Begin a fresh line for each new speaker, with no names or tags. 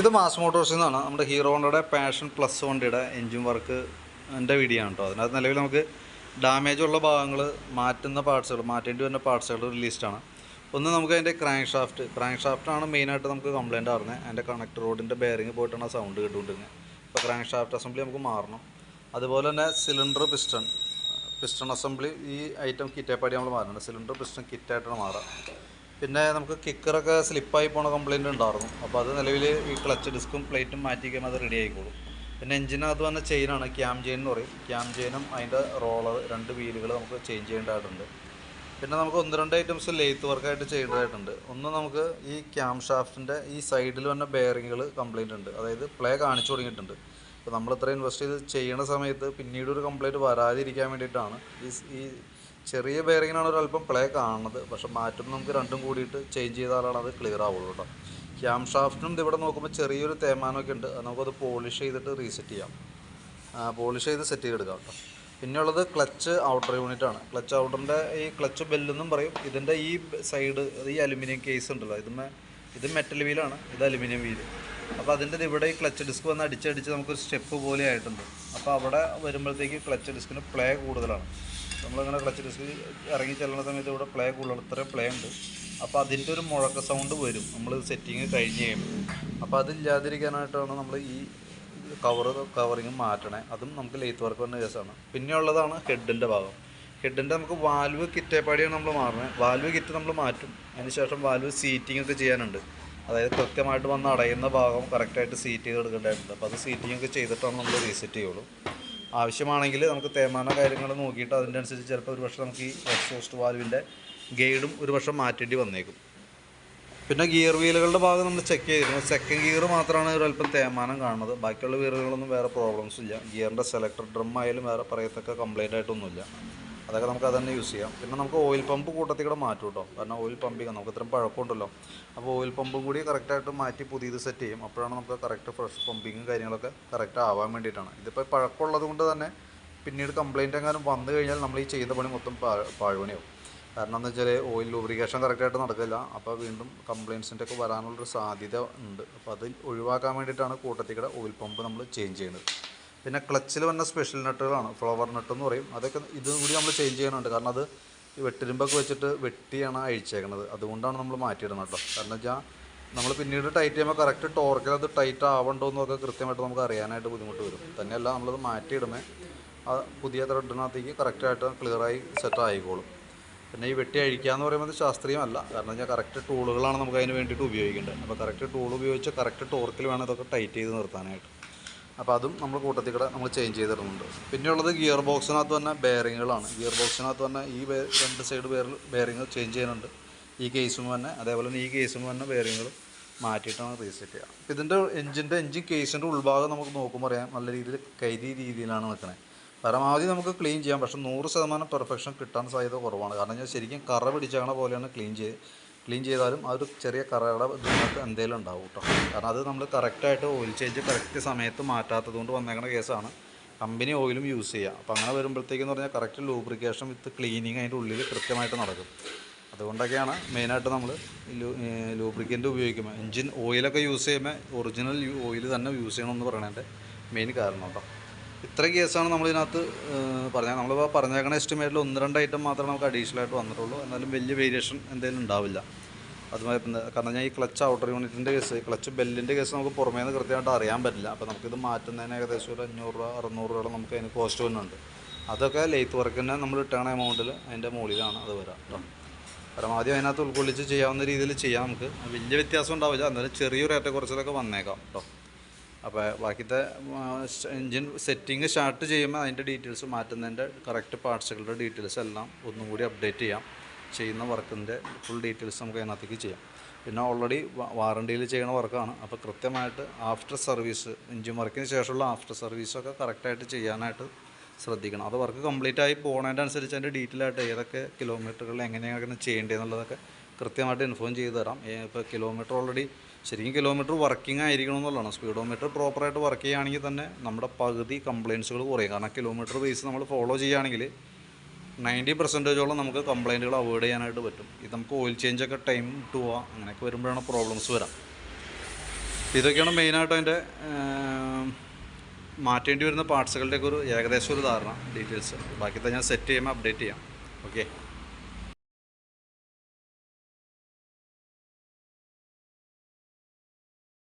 ഇത് മാസ് മോട്ടോഴ്സിൽ നിന്നാണ്. നമ്മുടെ ഹീറോ ഹോണ്ടയുടെ പാഷൻ പ്ലസ് വണ്ടിയുടെ എൻജിൻ വർക്ക് എന്റെ വീഡിയോ ആണ് കേട്ടോ അതിനകത്ത് നിലവിൽ നമുക്ക് ഡാമേജ് ഉള്ള ഭാഗങ്ങൾ മാറ്റുന്ന പാർട്സുകൾ മാറ്റേണ്ടി വരുന്ന പാർട്സുകളുടെ ഒരു ലിസ്റ്റാണ് ഒന്ന് നമുക്ക് അതിന്റെ ക്രാങ്ക് ഷാഫ്റ്റ് ക്രാങ്ക് ഷാഫ്റ്റാണ് മെയിനായിട്ട് നമുക്ക് കംപ്ലയിന്റ് ആയിരുന്നത് അതിന്റെ കണക്ട് റോഡിന്റെ ബെയറിങ് പോയിട്ടാണ് സൗണ്ട് കേട്ടുകൊണ്ടിരുന്നത് അപ്പോൾ ക്രാങ്ക് ഷാഫ്റ്റ് അസംബ്ലി നമുക്ക് മാറണം. അതുപോലെ തന്നെ സിലിണ്ടർ പിസ്റ്റൺ പിസ്റ്റൺ അസംബ്ലി ഈ ഐറ്റം കിറ്റേപ്പാടി നമ്മൾ മാറുന്നുണ്ട് സിലിണ്ടർ പിസ്റ്റൺ കിറ്റായിട്ടാണ് മാറുക പിന്നെ നമുക്ക് കിക്കറൊക്കെ സ്ലിപ്പായി പോണ കംപ്ലയിന്റ് ഉണ്ടായിരുന്നു. അപ്പോൾ അത് നിലവിൽ ഈ ക്ലച്ച് ഡിസ്കും പ്ലേറ്റും മാറ്റി കഴിയുമ്പോൾ അത് റെഡി ആയിക്കോളും. പിന്നെ എഞ്ചിനകത്ത് വന്ന ചെയിനാണ് ക്യാം ചെയിൻ എന്ന് പറയും. ക്യാം ചെയിനും അതിന്റെ റോളർ രണ്ട് വീലുകൾ നമുക്ക് ചേഞ്ച് ചെയ്യേണ്ടതായിട്ടുണ്ട്. പിന്നെ നമുക്ക് ഒന്ന് രണ്ട് ഐറ്റംസ് ലെയ്ത്ത് വർക്കായിട്ട് ചെയ്യേണ്ടതായിട്ടുണ്ട്. ഒന്ന് നമുക്ക് ഈ ക്യാം ഷാഫ്റ്റിന്റെ ഈ സൈഡിൽ വന്ന ബെയറിങ്ങുകൾ കംപ്ലയിന്റ് ഉണ്ട്. അതായത് പ്ലേ കാണിച്ചു തുടങ്ങിയിട്ടുണ്ട്. അപ്പോൾ നമ്മൾ ഇത്ര ഇൻവെസ്റ്റ് ചെയ്ത് ചെയ്യണ സമയത്ത് പിന്നീട് ഒരു കംപ്ലയിന്റ് വരാതിരിക്കാൻ വേണ്ടിയിട്ടാണ് ഈ ഈ ചെറിയ ബെയറിങ്ങിനാണ് ഒരല്പം പ്ലേ കാണുന്നത്. പക്ഷെ മാറ്റുമ്പോൾ നമുക്ക് രണ്ടും കൂടിയിട്ട് ചേഞ്ച് ചെയ്താലാണ് അത് ക്ലിയർ ആവുള്ളൂ കേട്ടോ ക്യാം ഷാഫ്റ്റിനും ഇവിടെ നോക്കുമ്പോൾ ചെറിയൊരു തേമാനമൊക്കെ ഉണ്ട്. നമുക്കത് പോളിഷ് ചെയ്തിട്ട് റീസെറ്റ് ചെയ്യാം. പോളിഷ് ചെയ്ത് സെറ്റ് ചെയ്തെടുക്കാം കേട്ടോ പിന്നെയുള്ളത് ക്ലച്ച് ഔട്ടർ യൂണിറ്റ് ആണ്. ക്ലച്ച് ഔട്ടറിന്റെ ഈ ക്ലച്ച് ബെല്ലെന്നും പറയും. ഇതിന്റെ ഈ സൈഡ് ഈ അലുമിനിയം കേസ് ഉണ്ടല്ലോ. ഇതുമേ ഇത് മെറ്റൽ വീലാണ് ഇത് അലുമിനിയം വീൽ അപ്പോൾ അതിന്റെ ഇവിടെ ഈ ക്ലച്ച് ഡിസ്ക് വന്ന് അടിച്ചടിച്ച് നമുക്കൊരു സ്റ്റെപ്പ് പോലെ ആയിട്ടുണ്ട്. അപ്പോൾ അവിടെ വരുമ്പോഴത്തേക്ക് ക്ലച്ച് ഡിസ്കിന് പ്ലേ കൂടുതലാണ്. നമ്മളിങ്ങനെ ക്ലച്ച് ഡിസ്ക് ഇറങ്ങി ചെല്ലുന്ന സമയത്ത് ഇവിടെ പ്ലേ കൂടുതൽ ഇത്ര പ്ലേ ഉണ്ട്. അപ്പോൾ അതിന്റെ ഒരു മുഴക്ക സൗണ്ട് വരും. നമ്മൾ സെറ്റിങ് കഴിഞ്ഞ് കഴിയുമ്പോൾ അപ്പോൾ അതില്ലാതിരിക്കാനായിട്ടാണ് നമ്മൾ ഈ കവർ കവറിങ് മാറ്റണേ. അതും നമുക്ക് ലേത്ത് വർക്ക് വന്ന കേസാണ്. പിന്നെ ഉള്ളതാണ് ഹെഡിന്റെ ഭാഗം. ഹെഡിന്റെ നമുക്ക് വാൽവ് കിറ്റേപ്പാടിയാണ് നമ്മൾ മാറുന്നത് വാൽവ് കിറ്റ് നമ്മൾ മാറ്റും. അതിന് ശേഷം വാൽവ് സീറ്റിംഗ് ഒക്കെ ചെയ്യാനുണ്ട്. അതായത് കൃത്യമായിട്ട് വന്ന് അടയുന്ന ഭാഗം കറക്റ്റായിട്ട് സീറ്റ് ചെയ്ത് എടുക്കേണ്ടതായിട്ടുണ്ട്. അപ്പോൾ അത് സീറ്റിംഗ് ഒക്കെ ചെയ്തിട്ടാണ് നമ്മൾ റീസെറ്റ് ചെയ്യുള്ളൂ. ആവശ്യമാണെങ്കിൽ നമുക്ക് തേമാന കാര്യങ്ങൾ നോക്കിയിട്ട് അതിന്റെ അനുസരിച്ച് ചിലപ്പോൾ ഒരു പക്ഷേ നമുക്ക് ഈ എക്സോസ്റ്റ് വാൽവിന്റെ ഗെയ്ഡും ഒരു പക്ഷേ മാറ്റേണ്ടി വന്നേക്കും. പിന്നെ ഗിയർ വീലുകളുടെ ഭാഗം നമ്മൾ ചെക്ക് ചെയ്തിരുന്നു. സെക്കൻഡ് ഗിയർ മാത്രമാണ് ഒരല്പം തേമാനം കാണുന്നത്. ബാക്കിയുള്ള വീലുകളൊന്നും വേറെ പ്രോബ്ലംസ് ഇല്ല. ഗിയറിന്റെ സെലക്ടർ ഡ്രം ആയാലും വേറെ പറയത്തക്ക കംപ്ലൈന്റ് ആയിട്ടൊന്നുമില്ല. അതൊക്കെ നമുക്ക് അത് തന്നെ യൂസ് ചെയ്യാം. പിന്നെ നമുക്ക് ഓയിൽ പമ്പ് കൂട്ടത്തിൽ കൂടെ മാറ്റും കേട്ടോ. കാരണം ഓയിൽ പമ്പിങ് നമുക്ക് ഇത്രയും പഴക്കമുണ്ടല്ലോ. അപ്പോൾ ഓയിൽ പമ്പും കൂടി കറക്റ്റായിട്ട് മാറ്റി പുതിയത് സെറ്റ് ചെയ്യും. അപ്പോഴാണ് നമുക്ക് കറക്റ്റ് ഫ്രഷ് പമ്പിങ്ങും കാര്യങ്ങളൊക്കെ കറക്റ്റ് ആവാൻ വേണ്ടിയിട്ടാണ്. ഇതിപ്പോൾ പഴക്കമുള്ളത് കൊണ്ട് തന്നെ പിന്നീട് കംപ്ലയിന്റ് എങ്ങാനും വന്നു കഴിഞ്ഞാൽ നമ്മൾ ഈ ചെയ്യുന്ന പണി മൊത്തം പാഴുപണിയാവും കാരണം എന്താ വെച്ചാൽ ഓയിൽ ലൂബ്രിക്കേഷൻ കറക്റ്റായിട്ട് നടക്കില്ല. അപ്പോൾ വീണ്ടും കംപ്ലയിൻസിന്റെ ഒക്കെ വരാനുള്ളൊരു സാധ്യത ഉണ്ട്. അപ്പോൾ അത് ഒഴിവാക്കാൻ വേണ്ടിയിട്ടാണ് കൂട്ടത്തിക്കടെ ഓയിൽ പമ്പ് നമ്മൾ ചേഞ്ച് ചെയ്യുന്നത്. പിന്നെ ക്ലച്ചിൽ വന്ന സ്പെഷ്യൽ നട്ടുകളാണ്. ഫ്ലവർ നട്ട് എന്ന് പറയും. അതൊക്കെ ഇതും കൂടി നമ്മൾ ചേഞ്ച് ചെയ്യാനുണ്ട് കാരണം അത് വെട്ടിരുമ്പൊക്കെ വെച്ചിട്ട് വെട്ടിയാണ് അഴിച്ചേക്കണത്. അതുകൊണ്ടാണ് നമ്മൾ മാറ്റിയിടുന്നത് കേട്ടോ. കാരണം വെച്ചാൽ നമ്മൾ പിന്നീട് ടൈറ്റ് ചെയ്യുമ്പോൾ കറക്റ്റ് ടോർക്കിൽ അത് ടൈറ്റ് ആവണ്ടോ എന്നൊക്കെ കൃത്യമായിട്ട് നമുക്ക് അറിയാനായിട്ട് ബുദ്ധിമുട്ട് വരും. തന്നെയല്ല നമ്മളത് മാറ്റിയിടുമ്പോൾ ആ പുതിയ ത്രെഡിനകത്തേക്ക് കറക്റ്റായിട്ട് ക്ലിയറായി സെറ്റ് ആയിക്കോളും. പിന്നെ ഈ വെട്ടി അഴിക്കുക എന്ന് പറയുമ്പോൾ ശാസ്ത്രീയമല്ല. കാരണം വെച്ചാൽ കറക്റ്റ് ടൂളുകളാണ് നമുക്ക് അതിന് വേണ്ടിയിട്ട് ഉപയോഗിക്കേണ്ടത്. അപ്പോൾ കറക്റ്റ് ടൂൾ ഉപയോഗിച്ച് കറക്റ്റ് ടോർക്കിൽ വേണം ഇതൊക്കെ ടൈറ്റ് ചെയ്ത് നിർത്താനായിട്ട്. അപ്പോൾ അതും നമ്മൾ കൂട്ടത്തിൽ കൂടെ നമ്മൾ ചേഞ്ച് ചെയ്തിടുന്നുണ്ട്. പിന്നെയുള്ളത് ഗിയർ ബോക്സിനകത്ത് തന്നെ ബെയറിങ്ങുകളാണ് ഗിയർ ബോക്സിനകത്ത് തന്നെ ഈ രണ്ട് സൈഡ് ബെയർ ബെയറിങ് ചേഞ്ച് ചെയ്യുന്നുണ്ട്. ഈ കേസും തന്നെ അതേപോലെ തന്നെ ഈ കേസും തന്നെ ബെയറിങ്ങുകൾ മാറ്റിയിട്ടാണ് റീസെറ്റ് ചെയ്യുക. അപ്പോൾ ഇതിന്റെ എഞ്ചിന്റെ എഞ്ചിൻ കേസിന്റെ ഉൾഭാഗം നമുക്ക് നോക്കുമ്പോൾ അറിയാം. നല്ല രീതിയിൽ കൈതി രീതിയിലാണ് നിൽക്കുന്നത് പരമാവധി നമുക്ക് ക്ലീൻ ചെയ്യാം. പക്ഷേ നൂറ് ശതമാനം പെർഫെക്ഷൻ കിട്ടാൻ സാധ്യത കുറവാണ്. കാരണം ഞാൻ ശരിക്കും കറ പിടിച്ചാണ് പോലെയാണ് ക്ലീൻ ചെയ്ത് ക്ലീൻ ചെയ്താലും ആ ഒരു ചെറിയ കറയുടെ ഇതിനകത്ത് എന്തെങ്കിലും ഉണ്ടാവും കേട്ടോ കാരണം അത് നമ്മൾ കറക്റ്റായിട്ട് ഓയിൽ ചേഞ്ച് കറക്റ്റ് സമയത്ത് മാറ്റാത്തത് കൊണ്ട് വന്നേക്കുന്ന കേസാണ് കമ്പനി ഓയിലും യൂസ് ചെയ്യുക അപ്പോൾ അങ്ങനെ വരുമ്പോഴത്തേക്കെന്ന് പറഞ്ഞാൽ കറക്റ്റ് ലൂബ്രിക്കേഷൻ വിത്ത് ക്ലീനിങ് അതിന്റെ ഉള്ളിൽ കൃത്യമായിട്ട് നടക്കും. അതുകൊണ്ടൊക്കെയാണ് മെയിനായിട്ട് നമ്മൾ ലൂബ്രിക്കന്റ് ഉപയോഗിക്കുമ്പോൾ എൻജിൻ ഓയിലൊക്കെ യൂസ് ചെയ്യുമ്പോൾ ഒറിജിനൽ ഓയിൽ തന്നെ യൂസ് ചെയ്യണമെന്ന് പറയണതിന്റെ മെയിൻ കാരണം കേട്ടോ ഇത്ര കേസാണ് നമ്മളിതിനകത്ത് പറഞ്ഞത്. നമ്മളിപ്പോൾ പറഞ്ഞേക്കണ എസ്റ്റിമേറ്റിൽ ഒന്ന് രണ്ട് ഐറ്റം മാത്രമേ നമുക്ക് അഡീഷണൽ ആയിട്ട് വന്നിട്ടുള്ളൂ. എന്നാലും വലിയ വേരിയേഷൻ എന്തെങ്കിലും ഉണ്ടാവില്ല. അതുമായി കാരണം ഞാൻ ഈ ക്ലച്ച് ഔട്ടർ യൂണിറ്റിന്റെ കേസ് ക്ലച്ച് ബെല്ലിന്റെ കേസ് നമുക്ക് പുറമേ നിന്ന് കൃത്യമായിട്ട് അറിയാൻ പറ്റില്ല. അപ്പോൾ നമുക്കിത് മാറ്റുന്നതിന് ഏകദേശം ഒരു അഞ്ഞൂറ് രൂപ അറുന്നൂറ് രൂപ നമുക്ക് അതിന് കോസ്റ്റ് വരുന്നുണ്ട്. അതൊക്കെ ലെയ്ത്ത് വർക്കിന് നമ്മൾ ഇട്ടണ എമൗണ്ടിൽ അതിന്റെ മുകളിലാണ് അത് വരാം കേട്ടോ പരമാവധി അതിനകത്ത് ഉൾക്കൊള്ളിച്ച് ചെയ്യാവുന്ന രീതിയിൽ ചെയ്യാം നമുക്ക്. വലിയ വ്യത്യാസം ഉണ്ടാവില്ല. എന്നാലും ചെറിയൊരു ഏറ്റക്കുറച്ചിലൊക്കെ വന്നേക്കാം കേട്ടോ അപ്പോൾ ബാക്കിത്തെ എൻജിൻ സെറ്റിങ് സ്റ്റാർട്ട് ചെയ്യുമ്പോൾ അതിന്റെ ഡീറ്റെയിൽസ് മാറ്റുന്നതിന്റെ കറക്റ്റ് പാർട്സുകളുടെ ഡീറ്റെയിൽസ് എല്ലാം ഒന്നും കൂടി അപ്ഡേറ്റ് ചെയ്യാം. ചെയ്യുന്ന വർക്കിന്റെ ഫുൾ ഡീറ്റെയിൽസ് നമുക്ക് അതിനകത്തേക്ക് ചെയ്യാം. പിന്നെ ഓൾറെഡി വാറണ്ടിയിൽ ചെയ്യുന്ന വർക്കാണ്. അപ്പോൾ കൃത്യമായിട്ട് ആഫ്റ്റർ സർവീസ് എൻജിൻ വർക്കിന് ശേഷമുള്ള ആഫ്റ്റർ സർവീസൊക്കെ കറക്റ്റായിട്ട് ചെയ്യാനായിട്ട് ശ്രദ്ധിക്കണം. അത് വർക്ക് കംപ്ലീറ്റ് ആയി പോകുന്നതിന്റെ അനുസരിച്ച് അതിന്റെ ഡീറ്റെയിൽ ആയിട്ട് ഏതൊക്കെ കിലോമീറ്ററുകളിൽ എങ്ങനെയാണ് ചെയ്യേണ്ടതെന്നുള്ളതൊക്കെ കൃത്യമായിട്ട് ഇൻഫോം ചെയ്ത് തരാം. ഇപ്പോൾ കിലോമീറ്റർ ഓൾറെഡി ശരിക്കും കിലോമീറ്റർ വർക്കിംഗ് ആയിരിക്കണം എന്നുള്ളതാണ് സ്പീഡോമീറ്റർ പ്രോപ്പറായിട്ട് വർക്ക് ചെയ്യുകയാണെങ്കിൽ തന്നെ നമ്മുടെ പകുതി കംപ്ലയിൻസുകൾ കുറയും. കാരണം കിലോമീറ്റർ ബേസ് നമ്മൾ ഫോളോ ചെയ്യുകയാണെങ്കിൽ നയന്റി പെർസെന്റേജോളം നമുക്ക് കംപ്ലയിന്റുകൾ അവോയ്ഡ് ചെയ്യാനായിട്ട് പറ്റും. ഇത് നമുക്ക് ഓയിൽ ചേഞ്ചൊക്കെ ടൈം ഇട്ട് പോവാം അങ്ങനെയൊക്കെ വരുമ്പോഴാണ് പ്രോബ്ലംസ് വരാം. ഇതൊക്കെയാണ് മെയിനായിട്ട് അതിന്റെ മാറ്റേണ്ടി വരുന്ന പാർട്സുകളുടെയൊക്കെ ഒരു ഏകദേശം ഒരു ധാരണ ഡീറ്റെയിൽസ് ബാക്കി ഞാൻ സെറ്റ് ചെയ്യുമ്പോൾ അപ്ഡേറ്റ് ചെയ്യാം. ഓക്കെ